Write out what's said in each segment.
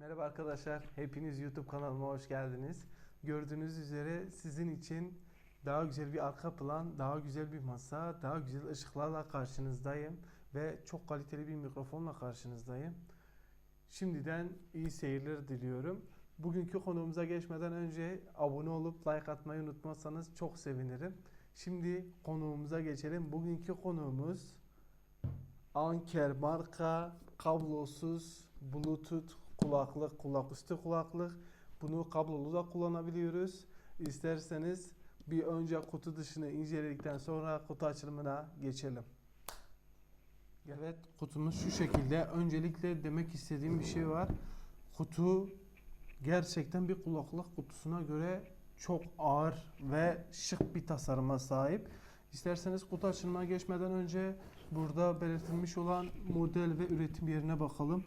Merhaba arkadaşlar, hepiniz YouTube kanalıma hoş geldiniz. Gördüğünüz üzere sizin için daha güzel bir arka plan, daha güzel bir masa, daha güzel ışıklarla karşınızdayım ve çok kaliteli bir mikrofonla karşınızdayım. Şimdiden iyi seyirler diliyorum. Bugünkü konuğumuza geçmeden önce abone olup like atmayı unutmazsanız çok sevinirim. Şimdi konuğumuza geçelim. Bugünkü konuğumuz Anker marka kablosuz Bluetooth kulaklık, kulaküstü kulaklık. Bunu kablolu da kullanabiliyoruz. İsterseniz bir önce kutu dışını inceledikten sonra kutu açılımına geçelim. Evet kutumuz şu şekilde. Öncelikle demek istediğim bir şey var. Kutu gerçekten bir kulaklık kutusuna göre çok ağır ve şık bir tasarıma sahip. İsterseniz kutu açılımına geçmeden önce burada belirtilmiş olan model ve üretim yerine bakalım.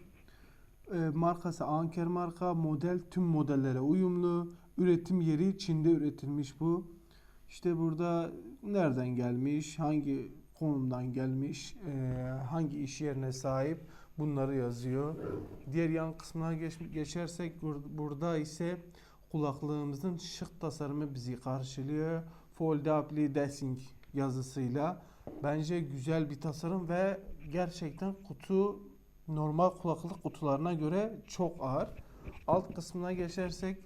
Ee, markası Anker marka, model tüm modellere uyumlu. Üretim yeri Çin'de üretilmiş bu. İşte burada nereden gelmiş, hangi konumdan gelmiş, e, hangi iş yerine sahip bunları yazıyor. Diğer yan kısmına geç, geçersek bur- burada ise kulaklığımızın şık tasarımı bizi karşılıyor. Foldable Dressing yazısıyla. Bence güzel bir tasarım ve gerçekten kutu normal kulaklık kutularına göre çok ağır. Alt kısmına geçersek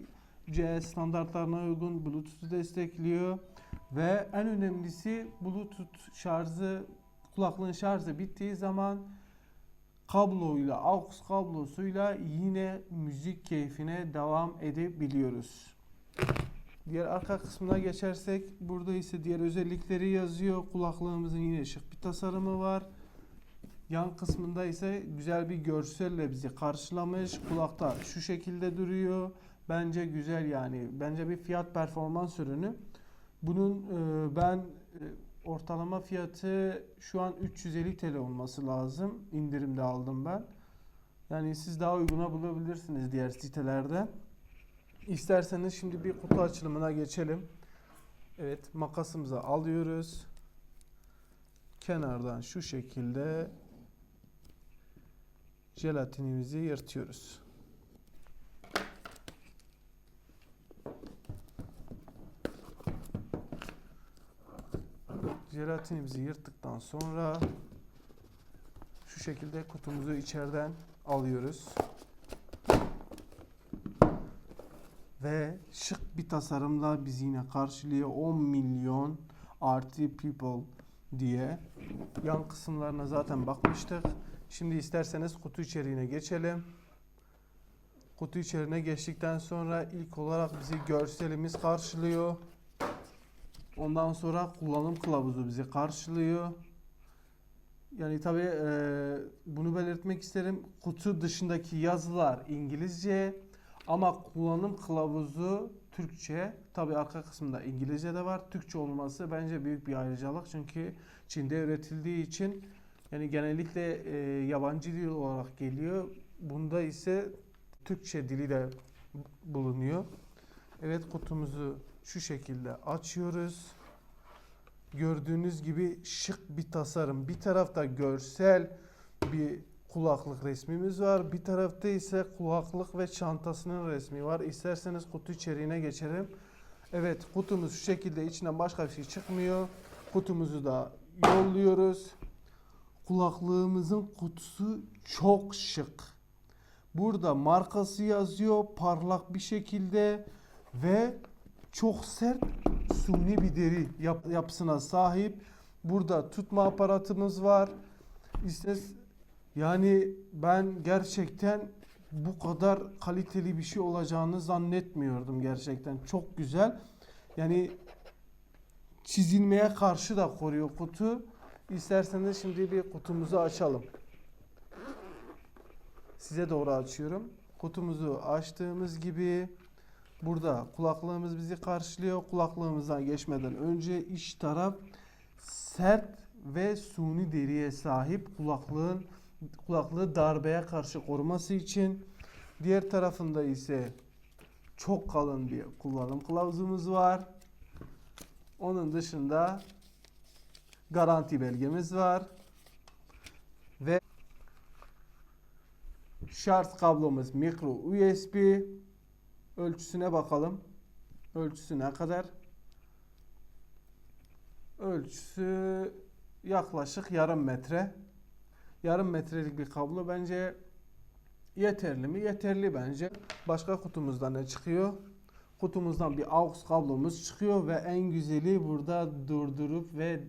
C standartlarına uygun Bluetooth'u destekliyor ve en önemlisi Bluetooth şarjı kulaklığın şarjı bittiği zaman kabloyla aux kablosuyla yine müzik keyfine devam edebiliyoruz. Diğer arka kısmına geçersek burada ise diğer özellikleri yazıyor. Kulaklığımızın yine şık bir tasarımı var. Yan kısmında ise güzel bir görselle bizi karşılamış. Kulakta şu şekilde duruyor. Bence güzel yani. Bence bir fiyat performans ürünü. Bunun e, ben e, ortalama fiyatı şu an 350 TL olması lazım. İndirimde aldım ben. Yani siz daha uyguna bulabilirsiniz diğer sitelerde. İsterseniz şimdi bir kutu açılımına geçelim. Evet makasımızı alıyoruz. Kenardan şu şekilde jelatinimizi yırtıyoruz. Jelatinimizi yırttıktan sonra şu şekilde kutumuzu içeriden alıyoruz. Ve şık bir tasarımla bizi yine karşılıyor 10 milyon artı people diye. Yan kısımlarına zaten bakmıştık. Şimdi isterseniz kutu içeriğine geçelim. Kutu içeriğine geçtikten sonra ilk olarak bizi görselimiz karşılıyor. Ondan sonra kullanım kılavuzu bizi karşılıyor. Yani tabi bunu belirtmek isterim. Kutu dışındaki yazılar İngilizce ama kullanım kılavuzu Türkçe. Tabi arka kısmında İngilizce de var. Türkçe olması bence büyük bir ayrıcalık. Çünkü Çin'de üretildiği için yani genellikle e, yabancı dil olarak geliyor. Bunda ise Türkçe dili de bulunuyor. Evet kutumuzu şu şekilde açıyoruz. Gördüğünüz gibi şık bir tasarım. Bir tarafta görsel bir kulaklık resmimiz var. Bir tarafta ise kulaklık ve çantasının resmi var. İsterseniz kutu içeriğine geçelim. Evet kutumuz şu şekilde içinden başka bir şey çıkmıyor. Kutumuzu da yolluyoruz. Kulaklığımızın kutusu çok şık. Burada markası yazıyor parlak bir şekilde ve çok sert suni bir deri yap- yapısına sahip. Burada tutma aparatımız var. İşte yani ben gerçekten bu kadar kaliteli bir şey olacağını zannetmiyordum gerçekten. Çok güzel. Yani çizilmeye karşı da koruyor kutu. İsterseniz şimdi bir kutumuzu açalım. Size doğru açıyorum. Kutumuzu açtığımız gibi burada kulaklığımız bizi karşılıyor. Kulaklığımızdan geçmeden önce iç taraf sert ve suni deriye sahip kulaklığın kulaklığı darbeye karşı koruması için. Diğer tarafında ise çok kalın bir kullanım kılavuzumuz var. Onun dışında garanti belgemiz var. Ve Şarj kablomuz micro USB. Ölçüsüne bakalım. Ölçüsü ne kadar? Ölçüsü yaklaşık yarım metre. Yarım metrelik bir kablo bence yeterli mi? Yeterli bence. Başka kutumuzda ne çıkıyor? Kutumuzdan bir AUX kablomuz çıkıyor ve en güzeli burada durdurup ve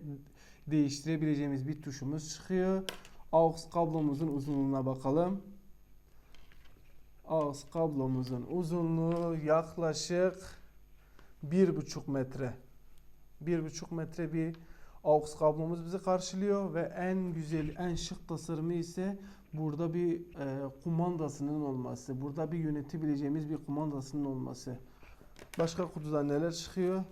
değiştirebileceğimiz bir tuşumuz çıkıyor. AUX kablomuzun uzunluğuna bakalım. AUX kablomuzun uzunluğu yaklaşık 1,5 metre. 1,5 metre bir AUX kablomuz bizi karşılıyor ve en güzel, en şık tasarımı ise burada bir e, kumandasının olması. Burada bir yönetebileceğimiz bir kumandasının olması. Başka kutudan neler çıkıyor?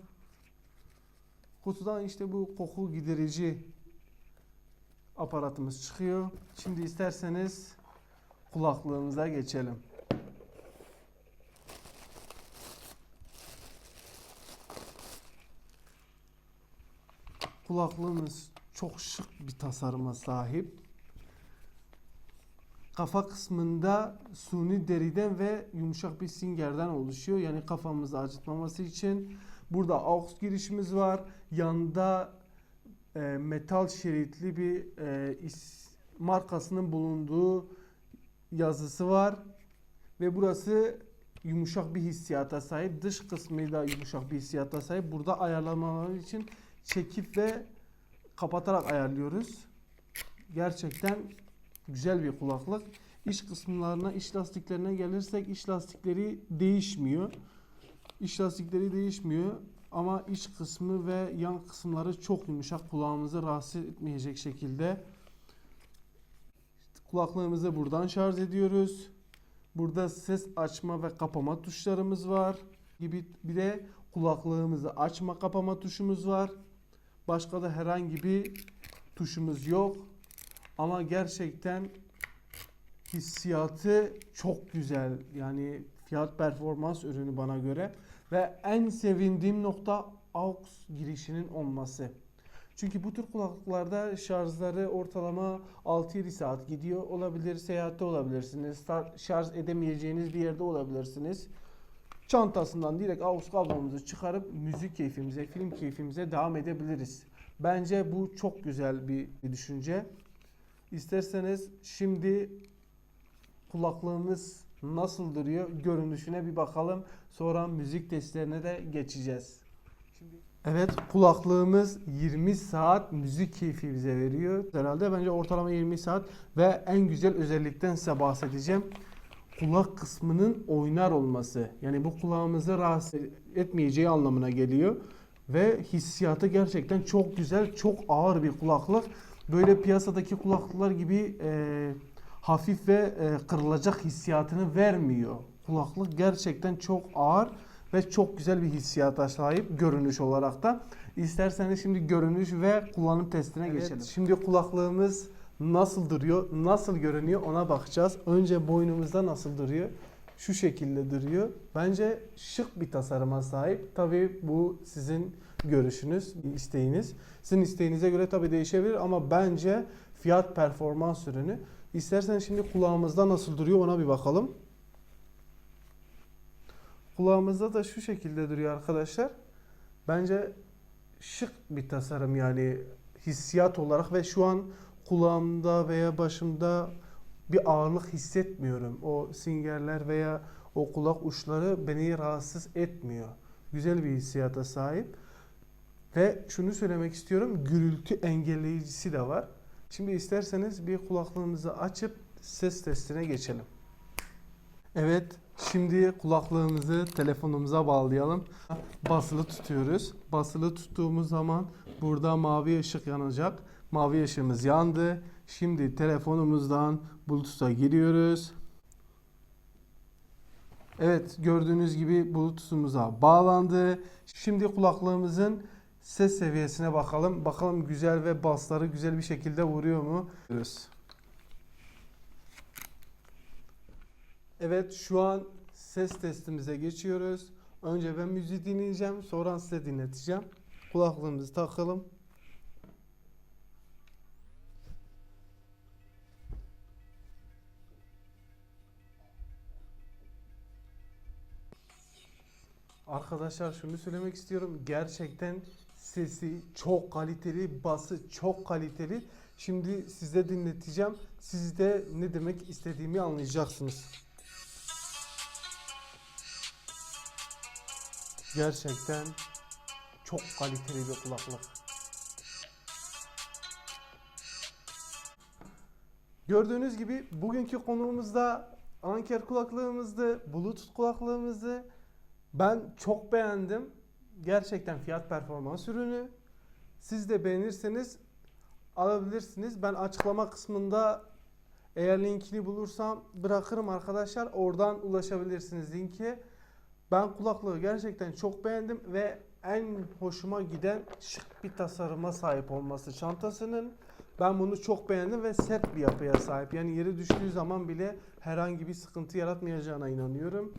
Kutudan işte bu koku giderici aparatımız çıkıyor. Şimdi isterseniz kulaklığımıza geçelim. Kulaklığımız çok şık bir tasarıma sahip. Kafa kısmında suni deriden ve yumuşak bir singerden oluşuyor. Yani kafamızı acıtmaması için. Burada aux girişimiz var. Yanda e, metal şeritli bir e, is- markasının bulunduğu yazısı var. Ve burası yumuşak bir hissiyata sahip. Dış kısmı da yumuşak bir hissiyata sahip. Burada ayarlamalar için çekip ve kapatarak ayarlıyoruz. Gerçekten güzel bir kulaklık. İç kısımlarına, iç lastiklerine gelirsek iç lastikleri değişmiyor. İç lastikleri değişmiyor ama iç kısmı ve yan kısımları çok yumuşak kulağımızı rahatsız etmeyecek şekilde. Kulaklığımızı buradan şarj ediyoruz. Burada ses açma ve kapama tuşlarımız var. Gibi bir de kulaklığımızı açma kapama tuşumuz var. Başka da herhangi bir tuşumuz yok. Ama gerçekten hissiyatı çok güzel. Yani fiyat performans ürünü bana göre. Ve en sevindiğim nokta AUX girişinin olması. Çünkü bu tür kulaklıklarda şarjları ortalama 6-7 saat gidiyor olabilir. Seyahatte olabilirsiniz. Şarj edemeyeceğiniz bir yerde olabilirsiniz. Çantasından direkt AUX kablomuzu çıkarıp müzik keyfimize, film keyfimize devam edebiliriz. Bence bu çok güzel bir düşünce. İsterseniz şimdi kulaklığımız nasıl duruyor görünüşüne bir bakalım. Sonra müzik testlerine de geçeceğiz. Evet kulaklığımız 20 saat müzik keyfi bize veriyor. Herhalde bence ortalama 20 saat ve en güzel özellikten size bahsedeceğim. Kulak kısmının oynar olması. Yani bu kulağımızı rahatsız etmeyeceği anlamına geliyor. Ve hissiyatı gerçekten çok güzel, çok ağır bir kulaklık. Böyle piyasadaki kulaklıklar gibi e, hafif ve e, kırılacak hissiyatını vermiyor. Kulaklık gerçekten çok ağır ve çok güzel bir hissiyata sahip görünüş olarak da. İsterseniz şimdi görünüş ve kullanım testine Evet. geçelim. Şimdi kulaklığımız nasıl duruyor, nasıl görünüyor ona bakacağız. Önce boynumuzda nasıl duruyor? Şu şekilde duruyor. Bence şık bir tasarıma sahip. Tabii bu sizin görüşünüz, isteğiniz. Sizin isteğinize göre tabii değişebilir ama bence fiyat performans ürünü. İstersen şimdi kulağımızda nasıl duruyor ona bir bakalım. Kulağımızda da şu şekilde duruyor arkadaşlar. Bence şık bir tasarım yani hissiyat olarak ve şu an kulağımda veya başımda bir ağırlık hissetmiyorum. O singerler veya o kulak uçları beni rahatsız etmiyor. Güzel bir hissiyata sahip. Ve şunu söylemek istiyorum. Gürültü engelleyicisi de var. Şimdi isterseniz bir kulaklığımızı açıp ses testine geçelim. Evet, şimdi kulaklığımızı telefonumuza bağlayalım. Basılı tutuyoruz. Basılı tuttuğumuz zaman burada mavi ışık yanacak. Mavi ışığımız yandı. Şimdi telefonumuzdan Bluetooth'a giriyoruz. Evet, gördüğünüz gibi Bluetooth'umuza bağlandı. Şimdi kulaklığımızın ses seviyesine bakalım. Bakalım güzel ve basları güzel bir şekilde vuruyor mu? Görüyoruz. Evet şu an ses testimize geçiyoruz. Önce ben müziği dinleyeceğim. Sonra size dinleteceğim. Kulaklığımızı takalım. Arkadaşlar şunu söylemek istiyorum. Gerçekten sesi çok kaliteli, bası çok kaliteli. Şimdi size dinleteceğim. Siz de ne demek istediğimi anlayacaksınız. Gerçekten çok kaliteli bir kulaklık. Gördüğünüz gibi bugünkü konuğumuzda Anker kulaklığımızdı, Bluetooth kulaklığımızdı. Ben çok beğendim. Gerçekten fiyat performans ürünü. Siz de beğenirseniz alabilirsiniz. Ben açıklama kısmında eğer linkini bulursam bırakırım arkadaşlar. Oradan ulaşabilirsiniz linke. Ben kulaklığı gerçekten çok beğendim ve en hoşuma giden şık bir tasarıma sahip olması çantasının. Ben bunu çok beğendim ve sert bir yapıya sahip. Yani yere düştüğü zaman bile herhangi bir sıkıntı yaratmayacağına inanıyorum.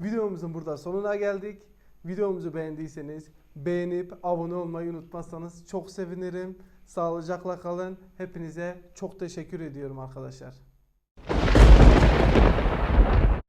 Videomuzun burada sonuna geldik. Videomuzu beğendiyseniz beğenip abone olmayı unutmazsanız çok sevinirim. Sağlıcakla kalın. Hepinize çok teşekkür ediyorum arkadaşlar.